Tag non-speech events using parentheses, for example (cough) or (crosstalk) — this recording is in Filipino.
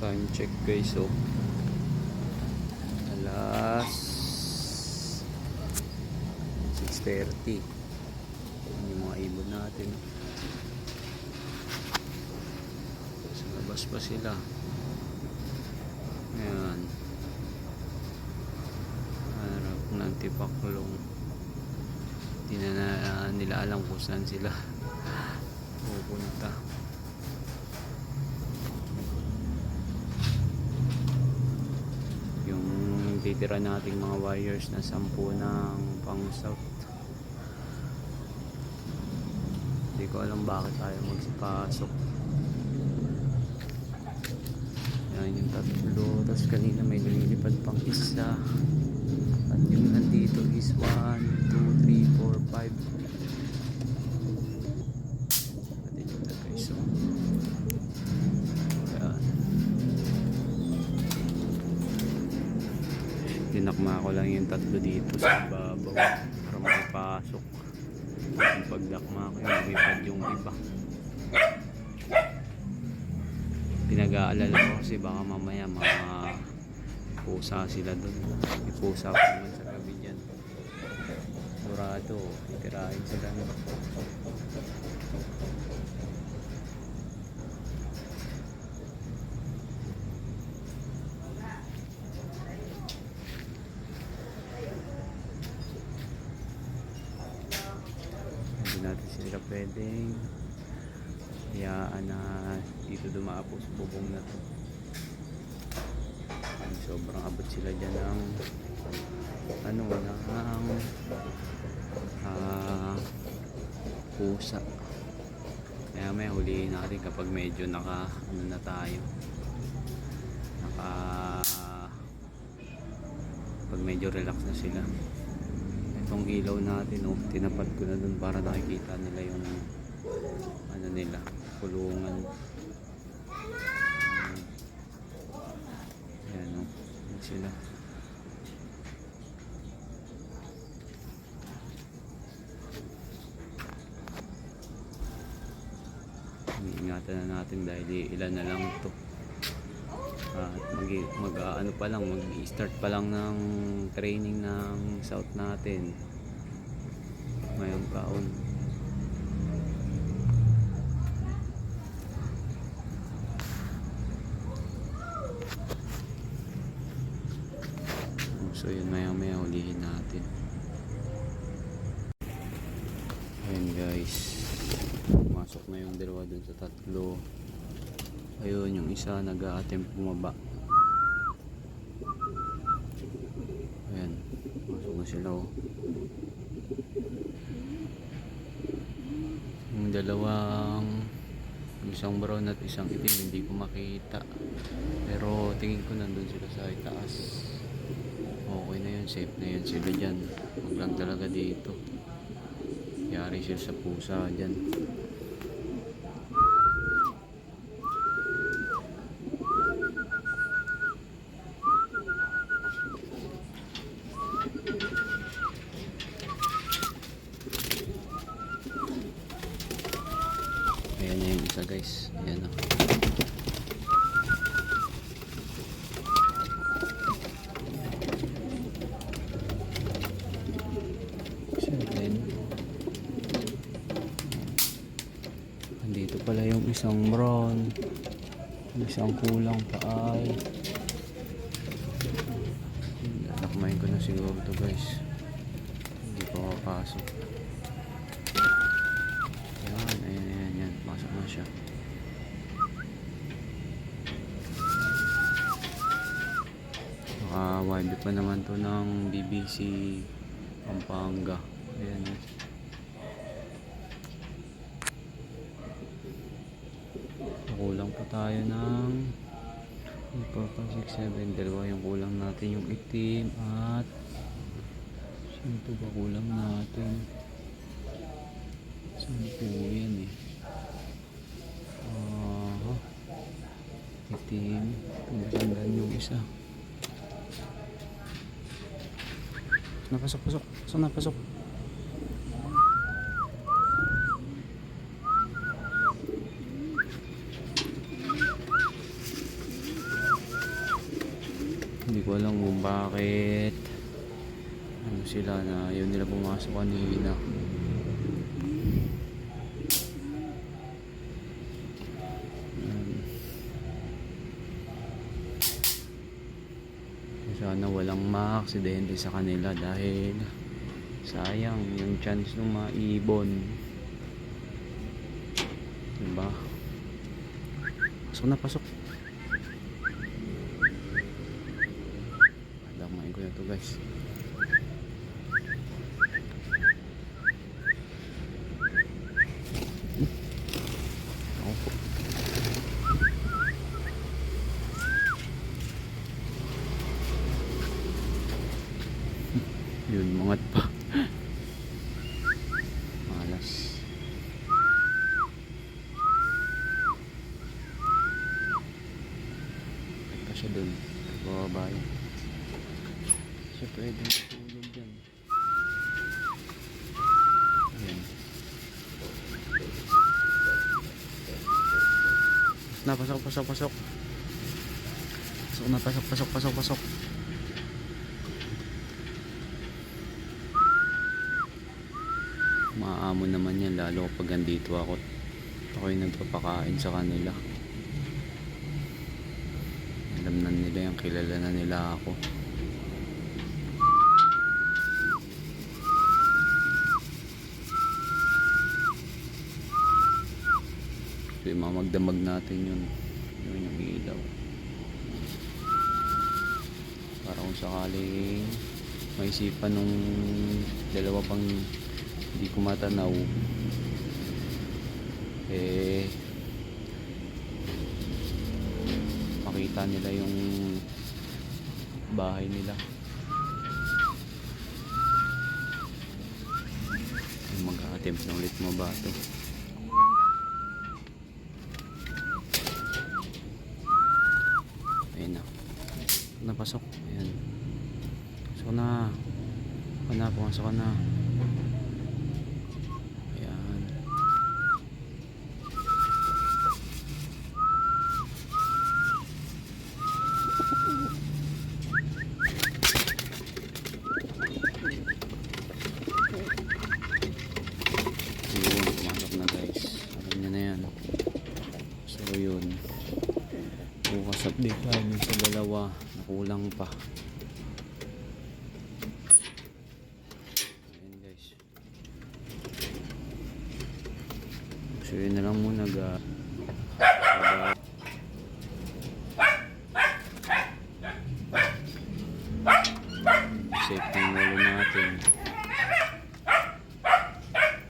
Time check guys oh. Alas 6.30 Yan yung mga ibon natin. Sa labas pa sila. Ayan. Harap ng tipaklong. Hindi na, na nila alam kung saan sila (laughs) pupunta. Yung titira nating mga wires na sampu ng pang south. Hindi ko alam bakit tayo magsipasok. Yan yung tatlo. Tapos kanina may lumilipad pang isa. At yung nandito is 1, 2, 3, 4, 5. Tinakma ko lang yung tatlo dito sa babaw para makipasok. Yung pagdakma ko yung lumipad yung iba. Pinag-aalala ko kasi baka mamaya mga pusa sila doon. May pusa pa naman sa gabi dyan. Dorado, titirahin sila. Hindi natin sila pwedeng hayaan na dito dumaapo sa bubong na to. Ay, sobrang abot sila dyan ng ano ng ah pusa. Kaya may huliin natin kapag medyo naka ano na tayo. Naka pag medyo relax na sila. Itong ilaw natin, oh, tinapad ko na dun para nakikita nila yung ano nila, kulungan. Ayan, oh, yan sila. Iniingatan na natin dahil ilan na lang to. At mag, mag ah, ano pa lang, mag-start pa lang ng training ng South natin. Ngayong taon. So yun maya maya ulihin natin. Ayun guys. Masok na yung dalawa dun sa tatlo. Ayun yung isa nag-a-attempt bumaba. Ayan. Masok na sila oh. Yung dalawang isang brown at isang itim hindi ko makita. Pero tingin ko nandun sila sa itaas. Okay na yun, safe na yun sila dyan. Huwag lang talaga dito. Yari sila sa pusa dyan. Ayan na yung isa guys. Ayan na. Seven. Andito pala yung isang brown. Yung isang kulang pa ay. Nakmain ko na siguro to guys. Hindi pa makapasok. Yan, ayan, ayan, yan. Pasok na siya. Naka YB pa naman to ng BBC Pampanga. Ayan. eh. Kulang pa tayo ng 4, 5, 6, 7. Dalawa yung kulang natin yung itim at sino ba kulang natin? Saan po yan eh? Ah, itim. Tumagandaan yung isa. Napasok, pasok. Pasok na, pasok. ko alam kung bakit ano sila na ayaw nila pumasok kanina. Ayan. Sana walang maaksidente sa kanila dahil sayang yung chance ng mga ibon. Diba? Pasok na, pasok. Adamain ko na to guys. Ako po. Yun, mangat pa. Malas. Bakit pa siya dun? Bababa yan. Siya pwede matulog dyan. Ayan. Na, pasok, pasok, pasok. Pasok na, pasok, pasok, pasok, pasok. Maamo naman yan, lalo kapag andito ako. Ako yung nagpapakain sa kanila. Alam na nila yung kilala na nila ako. So yung mga magdamag natin yun. Yun yung ilaw. Para kung sakaling maisipan nung dalawa pang hindi ko matanaw eh makita nila yung bahay nila mag-attempt na ulit mo ba ayun na napasok ayan pasok na pasok na pumasok na ayan Yun, pumasok na guys. Alam nyo na yan. So yun. Bukas update tayo sa dalawa. Nakulang pa. Ayan guys. So yun na lang muna ga.